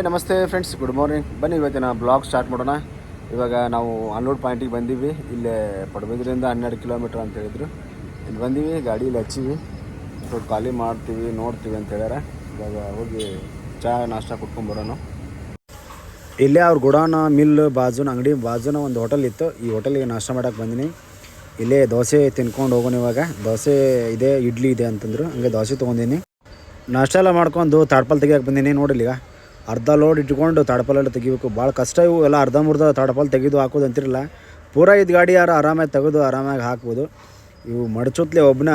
Hi, ನಮಸ್ತೆ friends good morning ಬನ್ನಿ, ಇವತ್ತಿನ ಬ್ಲಾಗ್ ಸ್ಟಾರ್ಟ್ ಮಾಡೋಣ. ಇವಾಗ ನಾವು ಅನ್ಲೋಡ್ ಪಾಯಿಂಟಿಗೆ ಬಂದೀವಿ. ಇಲ್ಲೇ ಪಡುಬಿದ್ರಿಂದ ಹನ್ನೆರಡು ಕಿಲೋಮೀಟ್ರ್ ಅಂತ ಹೇಳಿದ್ರು. ಇಲ್ಲಿ ಬಂದೀವಿ, ಗಾಡೀಲಿ ಹಚ್ಚಿವಿ. ಸ್ವಲ್ಪ ಖಾಲಿ ಮಾಡ್ತೀವಿ, ನೋಡ್ತೀವಿ ಅಂತ ಹೇಳ್ಯಾರ. ಇವಾಗ ಹೋಗಿ ಚಹಾ, ನಾಷ್ಟ ಕುಟ್ಕೊಂಬರೋಣ ಇಲ್ಲೇ ಅವ್ರ ಗುಡಾನ ಮಿಲ್ ಬಾಜುನ, ಅಂಗಡಿ, ಬಾಜುನ ಒಂದು ಹೋಟೆಲ್ ಇತ್ತು. ಈ ಹೋಟೆಲಿಗೆ ನಾಷ್ಟ ಮಾಡೋಕೆ ಬಂದಿನಿ. ಇಲ್ಲೇ ದೋಸೆ ತಿನ್ಕೊಂಡು ಹೋಗೋಣ ಇವಾಗ. ದೋಸೆ ಇದೆ, ಇಡ್ಲಿ ಇದೆ ಅಂತಂದ್ರು. ಹಂಗೆ ದೋಸೆ ತೊಗೊಂಡಿನಿ. ನಾಷ್ಟ ಎಲ್ಲ ಮಾಡ್ಕೊಂಡು ತಾಡ್ಪಲ್ ತೆಗಿಯೋಕೆ ಬಂದೀನಿ. ನೋಡಿಲ್ಲ ಈಗ. ಅರ್ಧ ಲೋಡ್ ಇಟ್ಕೊಂಡು ತಾಡ್ಪಲ್ ಎಲ್ಲ ತೆಗಿಬೇಕು. ಭಾಳ ಕಷ್ಟ ಇವು. ಎಲ್ಲ ಅರ್ಧ ಮುರ್ಧ ತಾಡ್ಪಲ್ ತೆಗೆದು ಹಾಕೋದು ಅಂತಿರಲ್ಲ. ಪೂರ ಇದು ಗಾಡಿ ಯಾರು ಆರಾಮಾಗಿ ತೆಗೆದು ಆರಾಮಾಗಿ ಹಾಕ್ಬೋದು. ಇವು ಮಡಚುತ್ತಲೇ ಒಬ್ಬನ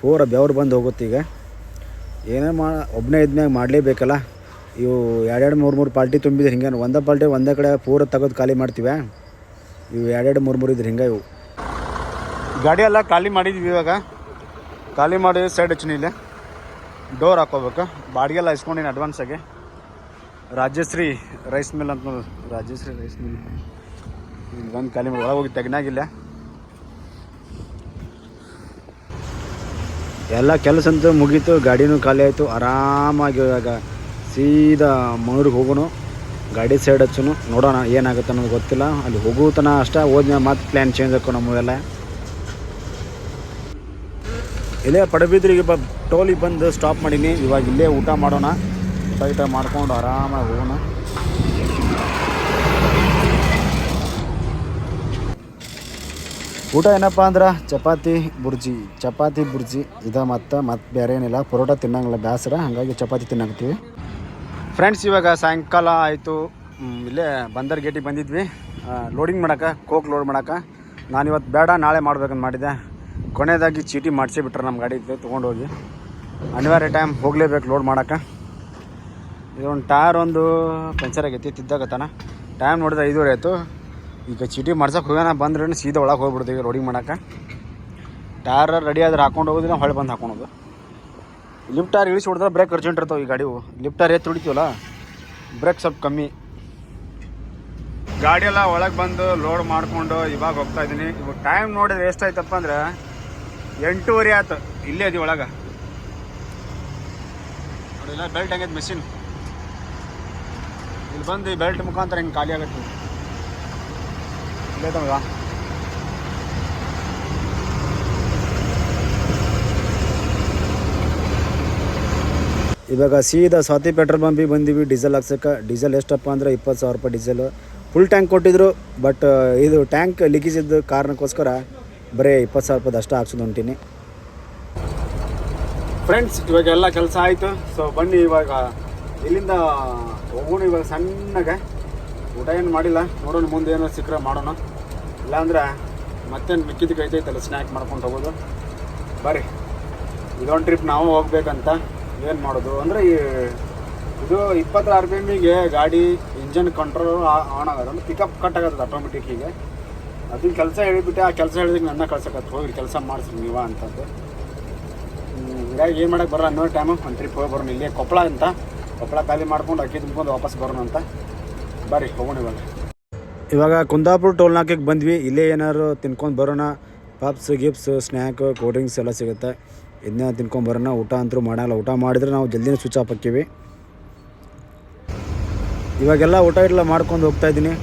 ಪೂರ ಬೆವರು ಬಂದು ಹೋಗುತ್ತೆ ಈಗ. ಏನೇ ಮಾ ಒಬ್ಬನೇ ಇದ್ಮ್ಯಾಗ ಮಾಡಲೇಬೇಕಲ್ಲ. ಇವು ಎರಡೆರಡು ಮೂರು ಮೂರು ಪಾಲ್ಟಿ ತುಂಬಿದ್ರೆ ಹಿಂಗೆ ಒಂದೇ ಪಾಲ್ಟಿ ಒಂದೇ ಕಡೆ ಪೂರ ತೆಗೆದು ಖಾಲಿ ಮಾಡ್ತೀವಿ? ಇವು ಎರಡೆರಡು ಮೂರು ಮೂರು ಇದ್ರೆ ಹಿಂಗೆ ಇವು. ಗಾಡಿ ಎಲ್ಲ ಖಾಲಿ ಮಾಡಿದ್ವಿ ಇವಾಗ. ಖಾಲಿ ಮಾಡಿ ಸೈಡ್ ಹಚ್ಚಿನ ಇಲ್ಲೇ. ಡೋರ್ ಹಾಕೋಬೇಕು. ಬಾಡಿಗೆಲ್ಲ ಇಸ್ಕೊಂಡಿನಿ ಅಡ್ವಾನ್ಸಾಗಿ ರಾಜಶ್ರೀ ರೈಸ್ ಮಿಲ್ ಅಂತ ನೋಡಿ. Rajashree rice mill. ಇಲ್ಲಿ ಬಂದು ಖಾಲಿ ಮಾಡಿ ಒಳಗೆ ಹೋಗಿ ತೆಗ್ನಾಗಿಲ್ಲ. ಎಲ್ಲ ಕೆಲಸ ಅಂತೂ ಮುಗೀತು, ಗಾಡಿನೂ ಖಾಲಿ ಆಯಿತು. ಆರಾಮಾಗಿ ಇವಾಗ ಸೀದಾ ಮಂಗ್ಳೂರಿಗೆ ಹೋಗೋಣ. ಗಾಡಿ ಸೈಡ್ ಹಚ್ಚುನು ನೋಡೋಣ ಏನಾಗುತ್ತೆ ಅನ್ನೋದು ಗೊತ್ತಿಲ್ಲ. ಅಲ್ಲಿ ಹೋಗೋತನ ಅಷ್ಟೇ. ಹೋದ್ಮೇಲೆ ಮತ್ತೆ ಪ್ಲ್ಯಾನ್ ಚೇಂಜ್ ಹಾಕೋ ನಮ್ಮವೆಲ್ಲ ಇಲ್ಲೇ ಪಡಬಿದ್ರಿಗೆ ಬ ಟೋಲಿಗೆ ಬಂದು ಸ್ಟಾಪ್ ಮಾಡೀನಿ. ಇವಾಗ ಇಲ್ಲೇ ಊಟ ಮಾಡೋಣ. ಊಟ ಮಾಡ್ಕೊಂಡು ಆರಾಮಾಗಿ ಹೋಗೋಣ. ಊಟ ಏನಪ್ಪ ಅಂದ್ರೆ? ಚಪಾತಿ ಬುರ್ಜಿ. ಚಪಾತಿ ಬುರ್ಜಿ. ಇದ ಮತ್ತು ಮತ್ತೆ ಬೇರೆ ಏನಿಲ್ಲ. ಪರೋಟ ತಿನ್ನಂಗಿಲ್ಲ ಬೇಸರ ಹಾಗಾಗಿ ಚಪಾತಿ ತಿನ್ನಂಗ್ತೀವಿ ಫ್ರೆಂಡ್ಸ್ ಇವಾಗ ಸಾಯಂಕಾಲ ಆಯಿತು. ಇಲ್ಲೇ ಬಂದರ್ ಗೇಟಿಗೆ ಬಂದಿದ್ವಿ. ಲೋಡಿಂಗ್ ಮಾಡೋಕೆ ಕೋಕ್ ಲೋಡ್ ಮಾಡೋಕೆ. ನಾನು ಇವತ್ತು ಬೇಡ, ನಾಳೆ ಮಾಡ್ಬೇಕಂತ ಮಾಡಿದ್ದೆ ಕೊನೆಯದಾಗಿ ಚೀಟಿ ಮಾಡಿಸಿ ಬಿಟ್ರೆ ನಮ್ಮ ಗಾಡಿ ತೊಗೊಂಡೋಗಿ. ಅನಿವಾರ್ಯ ಟೈಮ್ ಹೋಗಲೇಬೇಕು ಲೋಡ್ ಮಾಡಕ್ಕೆ ಇದೊಂದು ಟೈರ್ ಒಂದು ಪಂಚರ್ ಆಗೈತಿ, ತಿದ್ದಾಗತ್ತಾನ. ಟೈಮ್ ನೋಡಿದ್ರೆ ಐದುವರೆ ಆಯಿತು. ಈಗ ಚೀಟಿ ಮಾಡ್ಸೋಕೆ ಹೋಗೋಣ ಬಂದ್ರೆ ಸೀದಾ ಒಳಗೆ ಹೋಗ್ಬಿಡ್ತೀವಿ ರೋಡಿಂಗ್ ಮಾಡೋಕೆ ಟೈರ್ ರೆಡಿ ಆದ್ರೆ ಹಾಕೊಂಡು ಹೋಗೋದಿಲ್ಲ ಹೊಳೆ ಬಂದು ಹಾಕೊಳೋದು ಲಿಫ್ಟ್ ಟೈರ್ ಇಳಿಸಿ ಹೊಡೆದ್ರೆ ಬ್ರೇಕ್ ಅರ್ಜೆಂಟ್ ಇರ್ತಾವೆ ಈ ಗಾಡಿವು. ಲಿಫ್ಟ್ ಟೈರ್ ಎತ್ತು ಹೊಡಿತೀವಲ್ಲ ಬ್ರೇಕ್ ಸ್ವಲ್ಪ ಕಮ್ಮಿ. ಗಾಡಿ ಎಲ್ಲ ಒಳಗೆ ಬಂದು ಲೋಡ್ ಮಾಡಿಕೊಂಡು ಇವಾಗ ಹೋಗ್ತಾ ಇದ್ದೀನಿ. ಇವಾಗ ಟೈಮ್ ನೋಡಿದ್ರೆ ಎಷ್ಟಾಯ್ತಪ್ಪ ಅಂದ್ರೆ ಎಂಟೂವರೆ ಆಯ್ತು. ಇಲ್ಲೇ ಇದೀವಿ ಒಳಗೆ. ನೋಡಿಲ್ಲ ಬೆಲ್ಟ್ ಹಂಗೈತೆ ಮೆಷಿನ್ ಇಲ್ಲಿ ಬಂದು ಬೆಲ್ಟ್ ಮುಖಾಂತರ ಹಿಂಗೆ ಖಾಲಿ ಆಗುತ್ತೆ ಇಲ್ಲೇ ತಮಗ ಇವಾಗ ಸೀದಾ ಸ್ವಾತಿ ಪೆಟ್ರೋಲ್ ಬಂಪಿಗೆ ಬಂದೀವಿ. ಡೀಸೆಲ್ ಹಾಕ್ಸಕ್ಕೆ. ಡೀಸೆಲ್ ಎಷ್ಟಪ್ಪ ಅಂದರೆ ಇಪ್ಪತ್ತು ಸಾವಿರ ರೂಪಾಯಿ ಡೀಸೆಲು. ಫುಲ್ ಟ್ಯಾಂಕ್ ಕೊಟ್ಟಿದ್ರು ಬಟ್ ಇದು ಟ್ಯಾಂಕ್ ಲೀಕೇಜ್ ಇದ್ದ ಕಾರಣಕ್ಕೋಸ್ಕರ ಬರೀ ಇಪ್ಪತ್ತು ಸಾವಿರ ರೂಪಾಯಿ ಅಷ್ಟೇ ಹಾಕ್ಸೋದು ಹೊಂಟೀನಿ ಫ್ರೆಂಡ್ಸ್ ಇವಾಗ ಎಲ್ಲ ಕೆಲಸ ಆಯಿತು. ಸೊ ಬನ್ನಿ ಇವಾಗ ಇಲ್ಲಿಂದ ಹೋಗೋಣ ಇವಾಗ ಸಣ್ಣಗೆ. ಊಟ ಏನು ಮಾಡಿಲ್ಲ. ನೋಡೋಣ ಮುಂದೆ ಏನೋ ಸಿಕ್ಕರೆ ಮಾಡೋಣ. ಇಲ್ಲಾಂದ್ರೆ ಮತ್ತೇನು ಮಿಕ್ಕಿದ ಕೈತೈತಲ್ಲ ಸ್ನ್ಯಾಕ್ ಮಾಡ್ಕೊಂಡು ಹೋಗೋದು. ಬರ್ರಿ. ಇದೊಂದು ಟ್ರಿಪ್ ನಾವು ಹೋಗ್ಬೇಕಂತ ಏನು ಮಾಡೋದು? ಅಂದರೆ ಈ ಇದು ಇಪ್ಪತ್ತು ಆರ್ ಪಿ ಎಮ್ಮಿಗೆ ಗಾಡಿ ಇಂಜನ್ ಕಂಟ್ರೋಲ್ ಆನ್ ಆಗೋದು ಅಂದ್ರೆ ಪಿಕಪ್ ಕಟ್ ಆಗೋದು ಆಟೋಮೆಟಿಕ್ ಹೀಗೆ ಅದನ್ನ ಕೆಲಸ ಹೇಳಿಬಿಟ್ಟು. ಆ ಕೆಲಸ ಹೇಳಿದ್ರೆ ನನ್ನ ಕಳ್ಸಕತ್ತು. ಹೋಗಿ ಕೆಲಸ ಮಾಡಿಸ್ರಿ ನೀವ ಅಂತಂದು ಹಿಂಗಾಗಿ ಏನು ಮಾಡಕ್ಕೆ ಬರೋ ಅನ್ನೋ ಟೈಮು ಒಂದು ಟ್ರಿಪ್ ಹೋಗಿ ಬರೋಣ. ಇಲ್ಲೇ ಕೊಪ್ಪಳ ಅಂತ. ಕೊಪ್ಪಳ ಖಾಲಿ ಮಾಡ್ಕೊಂಡು ಅಕ್ಕಿ ತುಂಬ್ಕೊಂಡು ವಾಪಸ್ ಬರೋಣ ಅಂತ. ಬರ್ರಿ ಹೋಗೋಣ ಇವಾಗ. ಇವಾಗ ಕುಂದಾಪುರ ಟೋಲ್ ನಾಕಿಗೆ ಬಂದ್ವಿ. ಇಲ್ಲೇ ಏನಾದ್ರು ತಿನ್ಕೊಂಡು ಬರೋಣ. ಪಾಪ್ಸ್ ಗಿಪ್ಸ್ ಸ್ನ್ಯಾಕ್ ಕೋಲ್ಡ್ ಡ್ರಿಂಕ್ಸ್ ಎಲ್ಲ ಸಿಗುತ್ತೆ. ಇದನ್ನ ತಿನ್ಕೊಂಡು ಬರೋಣ. ಊಟ ಅಂತೂ ಮಾಡಲ್ಲ. ಊಟ ಮಾಡಿದ್ರೆ ನಾವು ಜಲ್ದಿನೇ ಸ್ವಿಚ್ ಆಫ್ ಹಾಕ್ತೀವಿ. ಇವಾಗೆಲ್ಲ ಊಟ ಇಟ್ಲ ಮಾಡ್ಕೊಂಡು ಹೋಗ್ತಾ ಇದ್ದೀನಿ.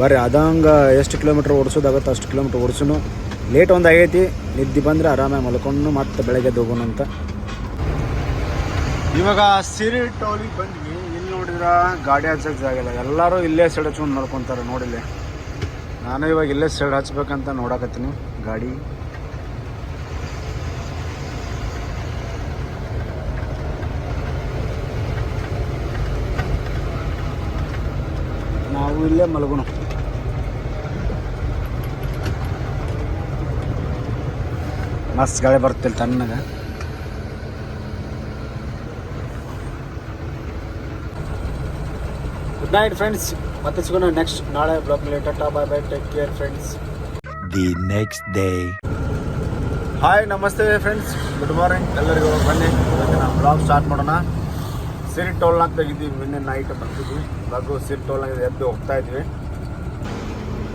ಬರ್ರಿ ಅದಂಗೆ ಎಷ್ಟು ಕಿಲೋಮೀಟ್ರ್ ಓಡಿಸೋದಾಗುತ್ತೆ ಅಷ್ಟು ಕಿಲೋಮೀಟ್ರ್ ಓಡಿಸೋನು. ಲೇಟ್ ಒಂದು ಆಗೈತಿ. ನಿದ್ದೆ ಬಂದರೆ ಆರಾಮಾಗಿ ಮಲ್ಕೊಂಡು ಮತ್ತೆ ಬೆಳಗ್ಗೆ ಹೋಗೋಣ ಅಂತ. ಇವಾಗ ಸಿರಿ ಟೋಲಿಗೆ ಬಂದ್ವಿ. ಇಲ್ಲಿ ನೋಡಿದ್ರೆ ಗಾಡಿ ಹಚ್ಚಕ್ಕೆ ಜಾಗ ಇಲ್ಲ. ಎಲ್ಲರೂ ಇಲ್ಲೇ ಸೈಡ್ ಹಚ್ಕೊಂಡು ನೋಡ್ಕೊತಾರೆ ನೋಡಿಲ್ಲ. ನಾನು ಇವಾಗ ಇಲ್ಲೇ ಸೈಡ್ ಹಚ್ಬೇಕಂತ ನೋಡಕತ್ತೀನಿ ಗಾಡಿ. ನಾವು ಇಲ್ಲೇ ಮಲಗೋಣ. ಮಸ್ತ್ ಗಾಳಿ ಬರ್ತಿಲ್ಲ ತಣ್ಣಗೆ. ಗುಡ್ ನೈಟ್ ಫ್ರೆಂಡ್ಸ್ ಮತ್ತೆ ಸಿಗೋಣ ನೆಕ್ಸ್ಟ್ ನಾಳೆ blog Tata bye bye take care friends the next day hi ನಮಸ್ತೆ ಫ್ರೆಂಡ್ಸ್ ಗುಡ್ ಮಾರ್ನಿಂಗ್ ಎಲ್ಲರಿಗೂ ಬನ್ನಿ. ಇವತ್ತು ನಾವು ಬ್ಲಾಗ್ ಸ್ಟಾರ್ಟ್ ಮಾಡೋಣ. ಸಿರಿ ಟೋಲ್ನಾಗ ತೆಗಿದ್ದೀವಿ ನಿನ್ನೆ ನೈಟ್ ಬರ್ತಿದ್ವಿ ಇವಾಗ ಸಿರಿ ಟೋಲ್ನಾಗ ಎದ್ದು ಹೋಗ್ತಾ ಇದ್ವಿ.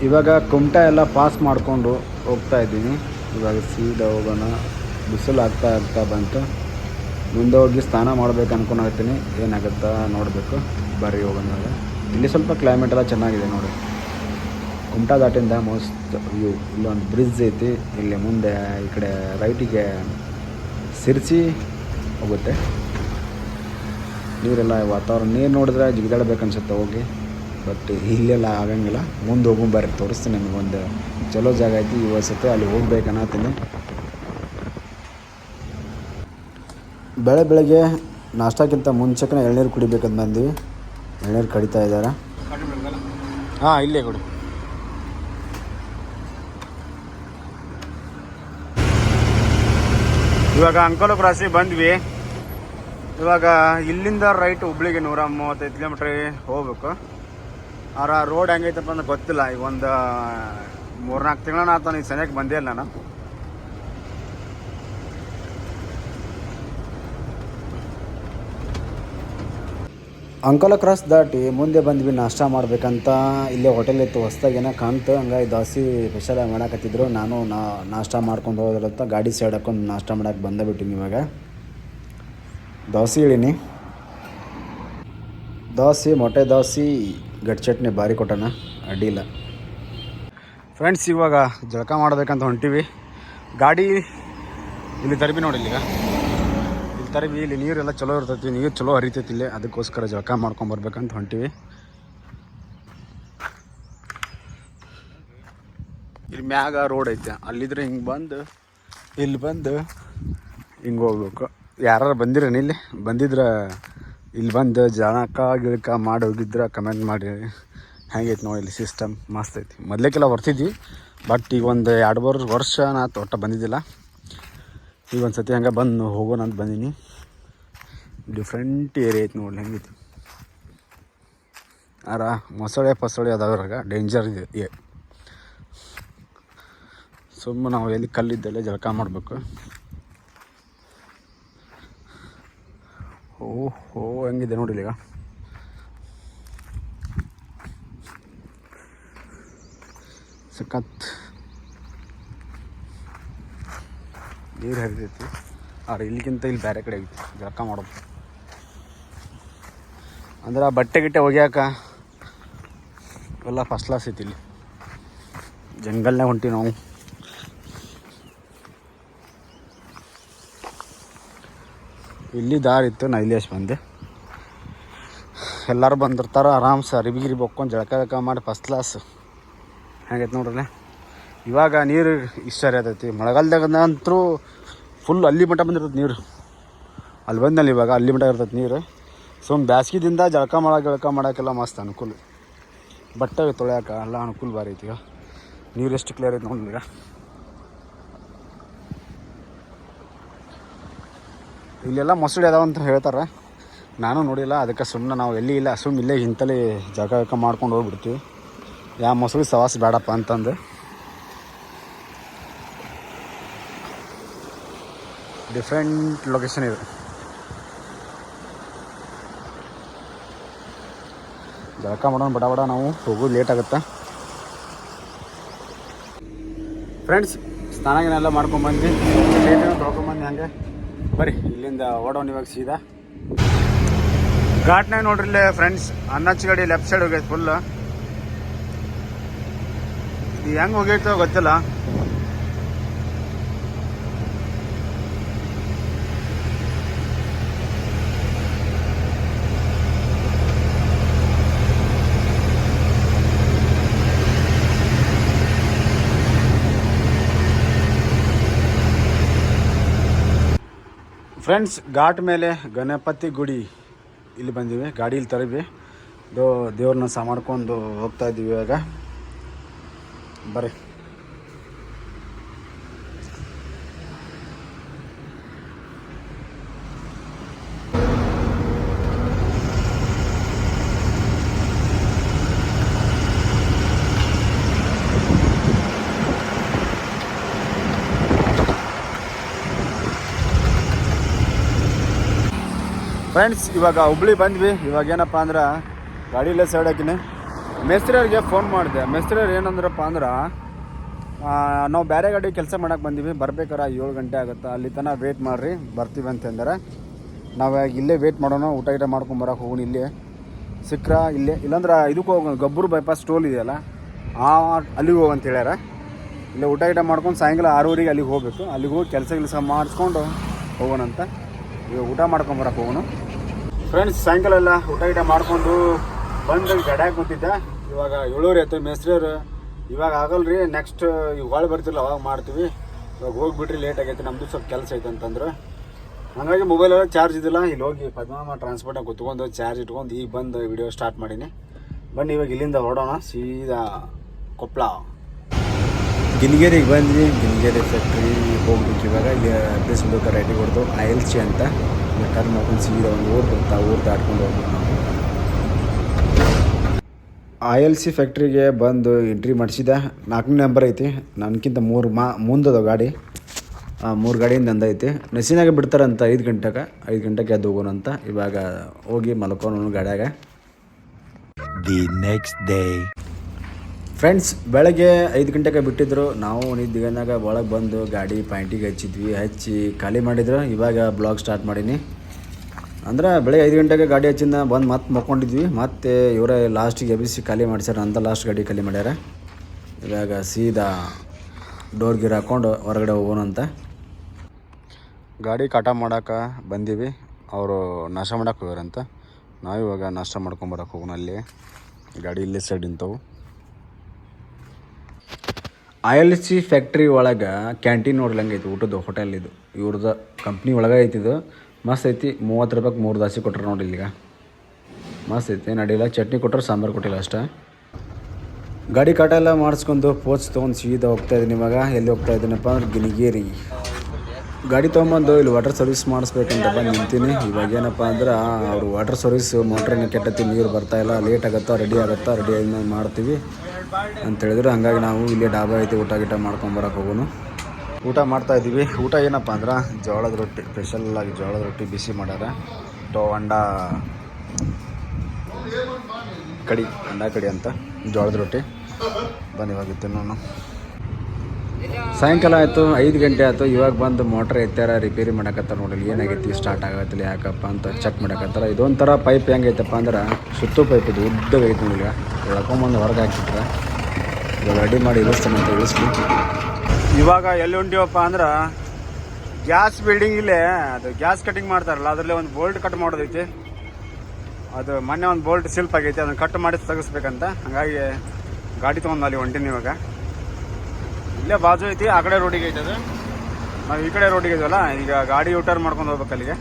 ಇವಾಗ ಕುಮಟಾ ಎಲ್ಲ ಪಾಸ್ ಮಾಡಿಕೊಂಡು ಹೋಗ್ತಾ ಇದ್ದೀನಿ. ಇವಾಗ ಸೀದಾ ಹೋಗೋಣ. ಬಿಸಿಲು ಆಗ್ತಾ ಆಗ್ತಾ ಬಂತು. ಮುಂದೆ ಹೋಗಿ ಸ್ನಾನ ಮಾಡ್ಬೇಕು ಅನ್ಕೊಂಡಿರ್ತೀನಿ ಏನಾಗುತ್ತಾ ನೋಡಬೇಕು. ಬರ್ರಿ ಹೋಗೋಣ. ಇಲ್ಲಿ ಸ್ವಲ್ಪ ಕ್ಲೈಮೇಟ್ ಎಲ್ಲ ಚೆನ್ನಾಗಿದೆ ನೋಡಿ. ಕುಮಟಾ ಘಾಟಿಂದ ಮೋಸ್ಟ್ ವ್ಯೂ ಇಲ್ಲೊಂದು ಬ್ರಿಡ್ಜ್ ಐತಿ. ಇಲ್ಲಿ ಮುಂದೆ ಈ ಕಡೆ ರೈಟಿಗೆ ಸಿರ್ಸಿ ಹೋಗುತ್ತೆ. ನೀರೆಲ್ಲ ವಾತಾವರಣ, ನೀರು ನೋಡಿದ್ರೆ ಜಿಗಿದಾಡ್ಬೇಕು ಅನ್ಸುತ್ತೆ ಹೋಗಿ. ಬಟ್ ಇಲ್ಲೆಲ್ಲ ಆಗಂಗಿಲ್ಲ. ಮುಂದೆ ಹೋಗು ಬರ್ರಿ, ತೋರಿಸ್ತೀನಿ ನಿಮಗೆ ಒಂದು ಚಲೋ ಜಾಗ ಐತಿ. ಈ ಸತಿ ಅಲ್ಲಿ ಹೋಗ್ಬೇಕು ಅನ್ನತ್ತೀನಿ. ಬೆಳೆ ಬೆಳಗ್ಗೆ ನಾಷ್ಟಕ್ಕಿಂತ ಮುಂಚೆನೇ ಎಳ್ನೀರು ಕುಡಿಬೇಕಂತ ಬಂದ್ವಿ. ಎಳ್ನೀರು ಕಡಿತಾ ಇದ್ದಾರೆ ಹಾಂ, ಇಲ್ಲೇ ಕೊಡಿ. ಇವಾಗ ಅಂಕೋಲ ಕ್ರಾಸಿಗೆ ಬಂದ್ವಿ. ಇವಾಗ ಇಲ್ಲಿಂದ ರೈಟ್ ಹುಬ್ಳಿಗೆ ನೂರ ಮೂವತ್ತೈದು ಕಿಲೋಮೀಟ್ರ್ ಹೋಗ್ಬೇಕು. ಆರ, ರೋಡ್ ಹೆಂಗೈತಪ್ಪ ಅಂದ್ರೆ ಗೊತ್ತಿಲ್ಲ. ಈಗ ಒಂದು ಮೂರ್ನಾಲ್ಕು ತಿಂಗಳ ಆತ ಈಗ ಸನಿಯಕ್ಕೆ ಬಂದೇ ಇಲ್ಲ ನಾನು. ಅಂಕೋಲ ಕ್ರಾಸ್ ದಾಟಿ ಮುಂದೆ ಬಂದ್ವಿ ನಾಷ್ಟ ಮಾಡ್ಬೇಕಂತ ಇಲ್ಲೇ ಹೋಟೆಲ್ ಇತ್ತು, ಹೊಸ್ದಾಗಿ ಏನೋ ಕಾಣ್ತು. ಹಂಗಾಗಿ ದೋಸೆ ಸ್ಪೆಷಲ್ ಮಾಡಕತ್ತಿದ್ರು. ನಾನು ನಾ, ನಾಷ್ಟ ಮಾಡ್ಕೊಂಡು ಹೋದ್ರಂತ ಗಾಡಿ ಸೈಡ್ ಹಾಕೊಂಡು ನಾಷ್ಟ ಮಾಡಕ್ಕೆ ಬಂದೇ ಬಿಟ್ಟಿನಿ ಇವಾಗ. ದೋಸೆ ಇಳೀನಿ ದೋಸೆ, ಮೊಟ್ಟೆ ದೋಸೆ ಗಟ್ಟಿ ಚಟ್ನಿ ಭಾರಿ ಕೊಟ್ಟಣ. ಅಡ್ಡಿಲ್ಲ ಫ್ರೆಂಡ್ಸ್ ಇವಾಗ ಜಳಕ ಮಾಡಬೇಕಂತ ಹೊಂಟಿವಿ. ಗಾಡಿ ಇಲ್ಲಿ ತರಬಿ ನೋಡಿ ಇಲ್ಲಿಗ. ತರಬಿ ಇಲ್ಲಿ ನೀರೆಲ್ಲ ಚಲೋ ಇರ್ತೈತಿ, ನೀರು ಚಲೋ ಹರಿತೈತಿ ಇಲ್ಲಿ. ಅದಕ್ಕೋಸ್ಕರ ಜಳಕ ಮಾಡ್ಕೊಂಡು ಅಂತ ಹೊಂಟಿವಿ. ಇಲ್ಲಿ ಮ್ಯಾಗ ರೋಡ್ ಐತೆ. ಅಲ್ಲಿದ್ರೆ ಹಿಂಗೆ ಬಂದು, ಇಲ್ಲಿ ಬಂದು ಹಿಂಗೆ ಹೋಗ್ಬೇಕು. ಯಾರು ಬಂದಿರೇನು ಇಲ್ಲಿ? ಬಂದಿದ್ರೆ ಇಲ್ಲಿ ಬಂದು ಜಳಕ ಗಿಳಕ ಮಾಡಿ ಹೋಗಿದ್ರೆ ಕಮೆಂಟ್ ಮಾಡಿ. ಹೆಂಗೈತೆ ನೋಡಿ ಇಲ್ಲಿ ಸಿಸ್ಟಮ್ ಮಸ್ತ್ ಐತಿ. ಮೊದಲೇಕೆಲ್ಲ ಬರ್ತಿದ್ವಿ ಬಟ್ ಈಗ ಒಂದು ಎರಡು, ಮೂರು ವರ್ಷ ನಾ ಒಟ್ಟು ಬಂದಿದ್ದಿಲ್ಲ. ಈಗ ಒಂದು ಸತಿ ಹಂಗೆ ಬಂದು ಹೋಗೋಣ ಅಂತ ಬಂದೀನಿ. ಡಿಫ್ರೆಂಟ್ ಏರಿಯಾ ಐತೆ ನೋಡಿ ಹೆಂಗೈತಿ ಆರ, ಮೊಸಳೆ ಪಸಳೆ ಅದಾವ್ರಾಗ ಡೇಂಜರ್ ಇದೆ ಏ. ಸುಮ್ಮನೆ ನಾವು ಎಲ್ಲಿ ಕಲ್ಲಿದ್ದಲ್ಲೇ ಜಳಕ ಮಾಡಬೇಕು. ಓಹೋ, ಹೆಂಗಿದೆ ನೋಡಿಲ್ಲ ಈಗ. ಸಖತ್. ನೀರು ಹರಿದೈತಿ. ಆದ್ರೆ ಇಲ್ಲಿಗಿಂತ ಇಲ್ಲಿ ಬೇರೆ ಕಡೆ ಐತಿ. ಜಳಕ ಮಾಡೋದು. ಅಂದ್ರೆ ಬಟ್ಟೆ ಗಿಟ್ಟೆ ಒಗ್ಯಾಕ ಎಲ್ಲ ಫಸ್ಟ್ ಕ್ಲಾಸ್ ಐತಿ ಇಲ್ಲಿ. ಜಂಗಲ್ನಾಗ ಹೊಂಟಿ ನಾವು. ಇಲ್ಲಿ ದಾರಿ ಇತ್ತು ನಾ ಇಲ್ಲಿ ಬಂದೆ. ಎಲ್ಲರೂ ಬಂದಿರ್ತಾರೆ, ಆರಾಮ್ಸೆ ಅರಿಬಿ ಹೊಕ್ಕೊಂಡು ಜಳಕ ಜಳಕ ಮಾಡಿ ಫಸ್ಟ್ ಕ್ಲಾಸ್ ಹೆಂಗೈತೆ ನೋಡ್ರಲ್ಲ ಇವಾಗ ನೀರು ಇಷ್ಟ ಸರಿ ಮಳೆಗಾಲದಾಗ ಅಂತೂ ಫುಲ್ ಅಲ್ಲಿ ಮಟ್ಟ ಬಂದಿರ್ತೈತೆ ನೀರು. ಅಲ್ಲಿ ಬಂದಲ್ಲಿ ಇವಾಗ ಅಲ್ಲಿ ಮಟ್ಟ ಇರ್ತೈತೆ ನೀರು. ಸೊ ಬ್ಯಾಸ್ಗಿದಿಂದ ಜಳಕ ಮಾಡಕ್ಕೆ ಗಿಳಕ ಮಾಡೋಕ್ಕೆಲ್ಲ ಮಸ್ತ್ ಅನುಕೂಲ. ಬಟ್ಟೆ ತೊಳೆಯೋಕೆ ಎಲ್ಲ ಅನುಕೂಲ ಭಾರಿ ಐತಿ ನೀರು ಎಷ್ಟು ಕ್ಲಿಯರ್ ಐತೆ ನೋಡಿ ಈಗ ಇಲ್ಲೆಲ್ಲ ಮೊಸಳೆ ಅದಾವ ಅಂತ ಹೇಳ್ತಾರೆ. ನಾನು ನೋಡಿಲ್ಲ, ಅದಕ್ಕೆ ಸುಮ್ಮನೆ ನಾವು ಎಲ್ಲಿ ಇಲ್ಲ ಸುಮ್ಮನೆ ಇಲ್ಲೇ ಜಳಕ ಜಳಕ ಮಾಡ್ಕೊಂಡು ಹೋಗ್ಬಿಡ್ತೀವಿ. ಯಾವ ಮೊಸಳೆ ಸವಾಸ ಬೇಡಪ್ಪ ಅಂತಂದು. ಡಿಫ್ರೆಂಟ್ ಲೊಕೇಶನ್ ಇದೆ. ಜಳಕ ಮಾಡೋಣ, ಬಡ ಬಡ ನಾವು. ಹೋಗೋದು ಲೇಟ್ ಆಗುತ್ತೆ. ಫ್ರೆಂಡ್ಸ್ ಸ್ನಾನ ಗಿನ ಮಾಡ್ಕೊಂಬಂದು ಲೇಟ್ ತೊಳ್ಕೊಂಬಂದು ಹಂಗೆ. ಬರ್ರಿ ಇಲ್ಲಿಂದ ಓಡೋಣ ಇವಾಗ ಸೀದಾ. ಘಾಟ್ನಾಗ ನೋಡ್ರಿ ಇಲ್ಲೇ ಫ್ರೆಂಡ್ಸ್ ಅನ್ನಚ್ಚಗಡಿ ಲೆಫ್ಟ್ ಸೈಡ್ ಹೋಗೈತೆ ಫುಲ್ ಇದು ಹೆಂಗೆ ಹೋಗೈತೋ ಗೊತ್ತಿಲ್ಲ. ಫ್ರೆಂಡ್ಸ್ ಘಾಟ್ ಮೇಲೆ ಗಣಪತಿ ಗುಡಿ ಇಲ್ಲಿ ಬಂದಿವಿ. ಗಾಡೀಲಿ ತರವಿ ದೇವ್ರನ್ನ ಸಹ ಮಾಡ್ಕೊಂಡು ಹೋಗ್ತಾ ಇದ್ದೀವಿ ಇವಾಗ. ಬರ್ರಿ. ಫ್ರೆಂಡ್ಸ್ ಇವಾಗ ಹುಬ್ಳಿ ಬಂದ್ವಿ. ಇವಾಗ ಏನಪ್ಪ ಅಂದ್ರೆ ಗಾಡಿಲೇ ಸೈಡ್ ಹಾಕಿನಿ. ಮೇಸ್ತ್ರಿಯವ್ರಿಗೆ ಫೋನ್ ಮಾಡಿದೆ. ಮೇಸ್ತ್ರಿಯವ್ರು ಏನಂದ್ರಪ್ಪ ಅಂದ್ರೆ ನಾವು ಬೇರೆ ಗಾಡಿ ಕೆಲಸ ಮಾಡಕ್ಕೆ ಬಂದೀವಿ. ಬರ್ಬೇಕಾರೆ ಏಳು ಗಂಟೆ ಆಗುತ್ತೆ? ಅಲ್ಲಿ ತನಕ ವೇಟ್ ಮಾಡಿರಿ, ಬರ್ತೀವಿ ಅಂತಂದರೆ ನಾವು ಇಲ್ಲೇ ವೇಟ್ ಮಾಡೋಣ, ಊಟ ಗಿಟ ಮಾಡ್ಕೊಂಡು ಬರೋಕೆ ಹೋಗೋಣ ಇಲ್ಲೇ. ಸಿಕ್ಕ್ರ ಇಲ್ಲೇ. ಇಲ್ಲಾಂದ್ರೆ ಇದಕ್ಕೆ ಹೋಗೋಣ. ಗಬ್ಬರು ಬೈಪಾಸ್ ಟೋಲ್ ಇದೆಯಲ್ಲ, ಆ ಅಲ್ಲಿಗೆ ಹೋಗಂತ ಹೇಳ್ಯಾರ. ಇಲ್ಲೇ ಊಟ ಗಿಟ ಮಾಡ್ಕೊಂಡು ಸಾಯಂಕಾಲ ಆರೂವರೆಗೆ ಅಲ್ಲಿಗೆ ಹೋಗಬೇಕು. ಅಲ್ಲಿಗೆ ಹೋಗಿ ಕೆಲಸ ಕೆಲಸ ಮಾಡಿಸ್ಕೊಂಡು ಹೋಗೋಣಂತ ಈಗ ಊಟ ಮಾಡ್ಕೊಂಡು ಬರೋಕೆ ಹೋಗೋಣ. ಫ್ರೆಂಡ್ಸ್ ಸಾಯಂಕಾಲ ಎಲ್ಲ ಊಟ ಗಿಟ ಮಾಡ್ಕೊಂಡು ಬಂದು ಗಡ್ಯಾಗ ಕುಂತಿದ್ದ ಇವಾಗ ಏಳೂರು ಆಯ್ತು ಮೇಸ್ರಿಯರು ಇವಾಗ ಆಗಲ್ರಿ ನೆಕ್ಸ್ಟ್ ಈಗ ಹೊಳೆ ಬರ್ತಿರಲ್ಲ ಅವಾಗ ಮಾಡ್ತೀವಿ. ಇವಾಗ ಹೋಗ್ಬಿಟ್ರಿ ಲೇಟ್ ಆಗೈತೆ ನಮ್ಮದು ಸ್ವಲ್ಪ ಕೆಲಸ ಐತೆ ಅಂತಂದ್ರೆ. ಹಾಗಾಗಿ ಮೊಬೈಲೆಲ್ಲ ಚಾರ್ಜ್ ಇದ್ದಿಲ್ಲ. ಇಲ್ಲಿ ಹೋಗಿ ಪದ್ಮಾಮ ಟ್ರಾನ್ಸ್ಪೋರ್ಟಾಗ ಕುತ್ಕೊಂಡು ಚಾರ್ಜ್ ಇಟ್ಕೊಂಡು ಈಗ ಬಂದು ವಿಡಿಯೋ ಸ್ಟಾರ್ಟ್ ಮಾಡೀನಿ. ಬನ್ನಿ, ಇವಾಗ ಇಲ್ಲಿಂದ ಹೊರಡೋಣ, ಸೀದಾ ಕೊಪ್ಪಳ ಗಿನಿಗೇರಿಗೆ ಬಂದ್ವಿ. ಗಿನಿಗೇರಿ ಫ್ಯಾಕ್ಟ್ರಿ ಹೋಗ್ಬೇಕು ಇವಾಗ. ಇಲ್ಲಿ ಅಡ್ರೆಸ್ ಬೇಕಾದ್ರೆ ರೆಡಿ ಹೊಡೆದು ಐ ಎಲ್ ಸಿ ಅಂತ. ಟರ್ನ್ ಮಾಡ್ಕೊಂಡು ಸೀದಾ ಒಂದು ಊರು ಬರ್ತಾ ಊರು ದಾಟ್ಕೊಂಡು ಹೋಗ್ಬೇಕು ನಾವು. ಐ ಎಲ್ ಸಿ ಫ್ಯಾಕ್ಟ್ರಿಗೆ ಬಂದು ಎಂಟ್ರಿ ಮಾಡಿಸಿದೆ ನಾಲ್ಕನೇ ನಂಬರ್ ಐತಿ. ನನಗಿಂತ ಮೂರು ಮಾ, ಮುಂದದ ಗಾಡಿ. ಮೂರು ಗಾಡಿಯಿಂದ ಅಂದೈತಿ ನಸಿನಾಗೆ ಬಿಡ್ತಾರಂತ ಐದು ಗಂಟೆಗೆ. ಐದು ಗಂಟೆಗೆ ಹೋಗೋಣ ಹೋಗೋಣಂತ. ಇವಾಗ ಹೋಗಿ ಮಲ್ಕೊಂಡು ಗಾಡಿಯಾಗ. The next day. ಫ್ರೆಂಡ್ಸ್ ಬೆಳಗ್ಗೆ ಐದು ಗಂಟೆಗೆ ಬಿಟ್ಟಿದ್ರು. ನಾವು ನಿದ್ದಿಗನಾಗ ಒಳಗೆ ಬಂದು ಗಾಡಿ ಪ್ಯಾಂಟಿಗೆ ಹಚ್ಚಿದ್ವಿ. ಹಚ್ಚಿ ಖಾಲಿ ಮಾಡಿದ್ರು. ಇವಾಗ ಬ್ಲಾಗ್ ಸ್ಟಾರ್ಟ್ ಮಾಡೀನಿ. ಅಂದ್ರೆ ಬೆಳಗ್ಗೆ ಐದು ಗಂಟೆಗೆ ಗಾಡಿ ಹಚ್ಚಿಂದ ಬಂದು ಮತ್ತೆ ಮಕ್ಕೊಂಡಿದ್ವಿ. ಮತ್ತೆ ಇವರೇ ಲಾಸ್ಟಿಗೆ ಎಬ್ಬಿಸಿ ಖಾಲಿ ಮಾಡಿಸ್ಯಾರ. ಅಂತ ಲಾಸ್ಟ್ ಗಾಡಿ ಖಾಲಿ ಮಾಡ್ಯಾರ. ಇವಾಗ ಸೀದಾ ಡೋರ್ ಗಿರ್ ಹಾಕ್ಕೊಂಡು ಹೊರಗಡೆ ಹೋಗೋಣ ಅಂತ. ಗಾಡಿ ಕಾಟ ಮಾಡೋಕೆ ಬಂದೀವಿ. ಅವರು ನಾಶ ಮಾಡೋಕೆ ಹೋಗ್ಯಾರಂತ. ನಾವು ಇವಾಗ ನಾಷ್ಟ ಮಾಡ್ಕೊಂಬರಕ್ಕೆ ಹೋಗೋಣ ಅಲ್ಲಿ. ಗಾಡಿ ಇಲ್ಲೇ ಸೈಡ್ ನಿಂತವು. ಎಲ್ ಸಿ ಫ್ಯಾಕ್ಟ್ರಿ ಒಳಗೆ ಕ್ಯಾಂಟೀನ್ ನೋಡ್ಲಂಗೆ ಐತಿ ಊಟದ ಹೋಟೆಲ್ ಇದು. ಇವ್ರದ್ದು ಕಂಪ್ನಿ ಒಳಗೆ ಐತಿದು ಮಸ್ತ್ ಐತಿ. ಮೂವತ್ತು ರೂಪಾಯಿಗೆ ಮೂರು ದಾಸಿ ಕೊಟ್ರು ನೋಡಿ ಇಲ್ಲಿಗ. ಮಸ್ತ್ ಐತಿ. ನಡೀಲ ಚಟ್ನಿ ಕೊಟ್ಟರು ಸಾಂಬಾರು ಕೊಟ್ಟಿಲ್ಲ ಅಷ್ಟೇ. ಗಾಡಿ ಕಾಟ ಎಲ್ಲ ಮಾಡಿಸ್ಕೊಂಡು ಪೋಚ್ ತೊಗೊಂಡು ಸೀದಾ ಹೋಗ್ತಾ ಇದ್ದೀನಿ ಇವಾಗ. ಎಲ್ಲಿ ಹೋಗ್ತಾ ಇದ್ದೀನಪ್ಪ ಅಂದ್ರೆ ಗಿನಿಗೇರಿ ಗಾಡಿ ತೊಗೊಂಬಂದು ಇಲ್ಲಿ ವಾಟರ್ ಸರ್ವಿಸ್ ಮಾಡಿಸ್ಬೇಕಂತ ಬಂದು ನಿಂತೀನಿ. ಇವಾಗ ಏನಪ್ಪ ಅಂದ್ರೆ ಅವರು ವಾಟರ್ ಸರ್ವಿಸ್ ಮೋಟ್ರನ್ನ ಕೆಟ್ಟತಿ, ನೀರು ಬರ್ತಾ ಇಲ್ಲ. ಲೇಟ್ ಆಗುತ್ತಾ ರೆಡಿ ಆಗುತ್ತಾ ರೆಡಿ ಆಗಿ ಮಾಡ್ತೀವಿ. ಅಂತ ಹೇಳಿದ್ರು ಹಂಗಾಗಿ ನಾವು ಇಲ್ಲಿ ಡಾಬಾ ಐತಿ, ಊಟ ಗೀಟ ಮಾಡ್ಕೊಂಬರಕ್ಕೆ ಹೋಗೋನು. ಊಟ ಮಾಡ್ತಾ ಇದ್ದೀವಿ ಊಟ ಏನಪ್ಪ ಅಂದ್ರೆ, ಜೋಳದ ರೊಟ್ಟಿ ಸ್ಪೆಷಲ್ಲಾಗಿ ಜೋಳದ ರೊಟ್ಟಿ ಬಿಸಿ ಮಾಡ್ಯಾರ. ಟೋ ಅಂಡ ಕಡಿ ಅಂಡ ಕಡಿ ಅಂತ ಜೋಳದ ರೊಟ್ಟಿ. ಬನ್ನಿ ಇವಾಗ ಸಾಯಂಕಾಲ ಆಯಿತು, ಐದು ಗಂಟೆ ಆಯಿತು, ಇವಾಗ ಬಂದು ಮೋಟ್ರ್ ಎತ್ತಾರ ರಿಪೇರಿ ಮಾಡಕತ್ತಾರ ನೋಡಿ ಏನಾಗೈತಿ ಸ್ಟಾರ್ಟ್ ಆಗತ್ತಿಲ್ಲ ಯಾಕಪ್ಪ ಅಂತ ಚೆಕ್ ಮಾಡಕತ್ತಾರ. ಇದೊಂಥರ ಪೈಪ್ ಹೆಂಗೈತಪ್ಪ ಅಂದ್ರೆ, ಸುತ್ತು ಪೈಪ್ ಇದು, ಉದ್ದಗೈತೆ ನೋಡಿಲ್ಲ ಎಳ್ಕೊಂಬಂದು ಹೊರಗೆ ಹಾಕಿಟ್ರೆ ಇವಾಗ ರೆಡಿ ಮಾಡಿ ಇಳಿಸ್ತಾನೆ ಅಂತ ಇಳಿಸ್ತೀನಿ ಇವಾಗ ಎಲ್ಲಿ ಹೊಂಟಿವಪ್ಪ ಅಂದ್ರೆ ಗ್ಯಾಸ್ ಬಿಲ್ಡಿಂಗ್ ಇಲ್ಲೇ, ಅದು ಗ್ಯಾಸ್ ಕಟಿಂಗ್ ಮಾಡ್ತಾರಲ್ಲ, ಅದರಲ್ಲಿ ಒಂದು ಬೋಲ್ಟ್ ಕಟ್ ಮಾಡೋದೈತಿ. ಅದು ಮೊನ್ನೆ ಒಂದು ಬೋಲ್ಟ್ ಸಿಲ್ಪ್ ಆಗೈತಿ, ಅದನ್ನು ಕಟ್ ಮಾಡಿ ತೆಗಿಸ್ಬೇಕಂತ. ಹಾಗಾಗಿ ಗಾಡಿ ತೊಗೊಂಡು ಅಲ್ಲಿ ಹೊಂಟೀನಿ ಇವಾಗ. ಇಲ್ಲೇ ಬಾಜು ಐತಿ, ಆ ಕಡೆ ರೋಡಿಗೆ ಐತೆ ಅದು ನಾವು ಈ ಕಡೆ ರೋಡಿಗೆ ಇದೀವಲ್ಲ, ಈಗ ಗಾಡಿ ಯೂಟರ್ ಮಾಡ್ಕೊಂಡು ಹೋಗ್ಬೇಕು ಅಲ್ಲಿಗೆ.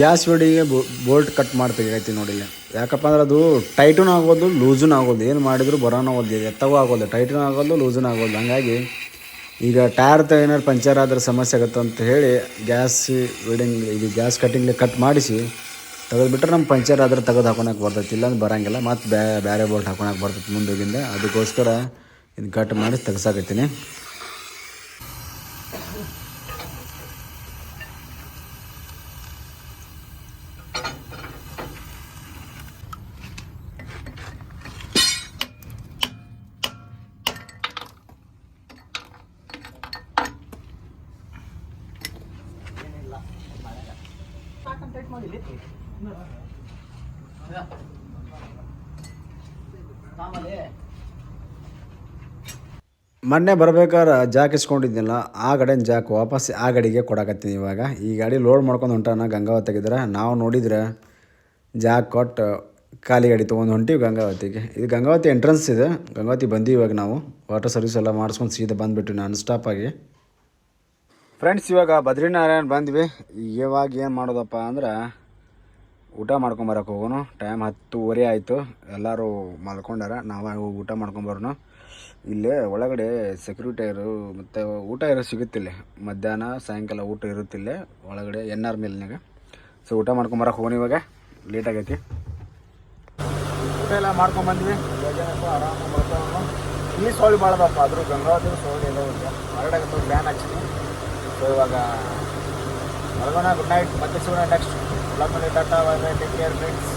ಗ್ಯಾಸ್ ರೋಡಿಗೆ ಬೋಲ್ಟ್ ಕಟ್ ಮಾಡ್ತೀವಿ ನೋಡಿ ಯಾಕಪ್ಪ ಅಂದ್ರೆ ಅದು ಟೈಟನ್ ಆಗೋದು, ಲೂಸನ್ ಆಗೋದು. ಏನು ಮಾಡಿದ್ರು ಬರೋನೋ ಆಗೋದು ಎತ್ತವೂ ಆಗೋದು ಟೈಟನ್ ಆಗೋದು ಲೂಸೂ ಆಗೋದು. ಹಂಗಾಗಿ ಈಗ ಟೈರ್ ತ ಏನಾದ್ರು ಪಂಚರ್ ಆದ್ರೆ ಸಮಸ್ಯೆ ಆಗುತ್ತೆ ಅಂತ ಹೇಳಿ ಗ್ಯಾಸ್ ವೆಲ್ಡಿಂಗ್ ಇದು ಗ್ಯಾಸ್ ಕಟ್ಟಿಂಗ್ಲಿ ಕಟ್ ಮಾಡಿಸಿ ತೆಗೆದುಬಿಟ್ರೆ ನಮ್ಮ ಪಂಚರ್ ಆದ್ರೆ ತೆಗೆದು ಹಾಕೋಣಕ್ಕೆ ಬರ್ತೈತಿ. ಇಲ್ಲಾಂದ್ರೆ ಬರೋಂಗಿಲ್ಲ. ಮತ್ತು ಬೇರೆ ಬೋಲ್ಟ್ ಹಾಕೋಣಕ್ಕೆ ಬರ್ತೈತಿ ಮುಂದೋಗಿಂದ. ಅದಕ್ಕೋಸ್ಕರ ಇದು ಕಟ್ ಮಾಡಿ ತೆಗ್ಸಾಕತ್ತೀನಿ. ಮೊನ್ನೆ ಬರ್ಬೇಕಾದ್ರೆ ಜಾಕ್ ಇಸ್ಕೊಂಡಿದ್ನಲ್ಲ ಆ ಗಾಡಿನ ಜಾಕ್ ವಾಪಸ್ ಆ ಗಾಡಿಗೆ ಕೊಡಕತ್ತೀನಿ ಇವಾಗ. ಈ ಗಾಡಿ ಲೋಡ್ ಮಾಡ್ಕೊಂಡು ಹೊಂಟಾನ ಗಂಗಾವತಿಗಿದ್ರೆ ನಾವು ನೋಡಿದ್ರೆ ಜಾಕ್ ಕೊಟ್ಟು ಖಾಲಿ ಗಾಡಿ ತೊಗೊಂಡು ಹೊಂಟಿವಿ ಗಂಗಾವತಿಗೆ. ಇದು ಗಂಗಾವತಿ ಎಂಟ್ರೆನ್ಸ್ ಇದೆ. ಗಂಗಾವತಿ ಬಂದೀವಿ ಇವಾಗ ನಾವು. ವಾಟರ್ ಸರ್ವಿಸ್ ಎಲ್ಲ ಮಾಡಿಸ್ಕೊಂಡು ಸೀದಾ ಬಂದುಬಿಟ್ಟು ಸ್ಟಾಪ್ ಸ್ಟಾಪಾಗಿ ಫ್ರೆಂಡ್ಸ್ ಇವಾಗ ಬದ್ರಿನಾರಾಯಣ ಬಂದ್ವಿ. ಇವಾಗ ಏನು ಮಾಡೋದಪ್ಪ ಅಂದ್ರೆ, ಊಟ ಮಾಡ್ಕೊಂಬರಕ್ಕೆ ಹೋಗೋನು. ಟೈಮ್ ಹತ್ತುವರೆ ಆಯಿತು. ಎಲ್ಲರೂ ಮಲ್ಕೊಂಡಾರ. ನಾವು ಹೋಗಿ ಊಟ ಮಾಡ್ಕೊಂಬರೋನು ಇಲ್ಲೇ ಒಳಗಡೆ ಸೆಕ್ಯೂರಿಟಿಯರು ಮತ್ತು ಊಟ ಇರೋ ಸಿಗುತ್ತಿಲ್ಲ. ಮಧ್ಯಾಹ್ನ, ಸಾಯಂಕಾಲ ಊಟ ಇರುತ್ತಿಲ್ಲ. ಒಳಗಡೆ ಎನ್ ಆರ್ ಮೇಲ್ನಾಗ ಸೊ ಊಟ ಮಾಡ್ಕೊಂಬರಕ್ಕೆ ಹೋಗೋಣ ಇವಾಗ. ಲೇಟ್ ಆಗೈತಿ. ಊಟ ಎಲ್ಲ ಮಾಡ್ಕೊಂಬಂದ್ವಿ ಆರಾಮ ಬರ್ತಾವ ಈ ಸೋಳಿ ಬಾಳ್ದಪ್ಪ ಆದರೂ ಗಂಗಾವತಿ ಸೋಳಿ ಎಲ್ಲ ಹೊರಗಡೆ ಪ್ಲ್ಯಾನ್ ಹಾಕ್ತೀನಿ ಸೊ ಇವಾಗ ಮಲಗೋಣ ಗುಡ್ ನೈಟ್ ಮತ್ತೆ ಸಿಗೋಣ ನೆಕ್ಸ್ಟ್ ಎಲ್ಲ ಮೇಲೆ ಟಾಟಾ ಟೇಕ್ ಕೇರ್ ಫ್ರೆಂಡ್ಸ್